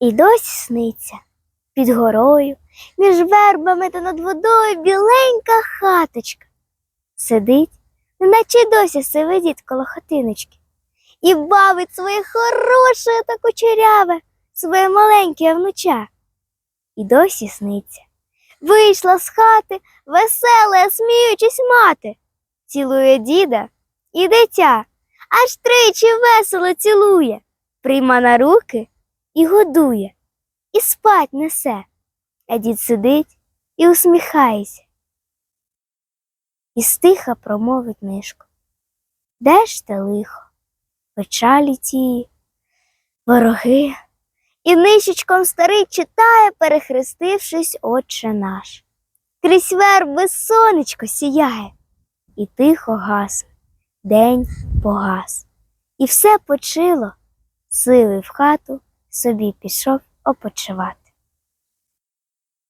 І досі сниться під горою, між вербами та над водою біленька хаточка. Сидить, неначе досі сивидить коло хатиночки, і бавить своє хороше та кучеряве, своє маленьке внуча. І досі сниться. Вийшла з хати весела, сміючись мати, цілує діда і дитя, аж тричі весело цілує, прийма на руки і годує, і спать несе, а дід сидить і усміхається. І стиха промовить нишко. Де ж те лихо, печалі тії, вороги, і нишечком старий читає, перехрестившись, Отче наш. Крізь верби сонечко сіяє, і тихо гасне, день погас. І все почило, сили в хату собі пішов опочивати.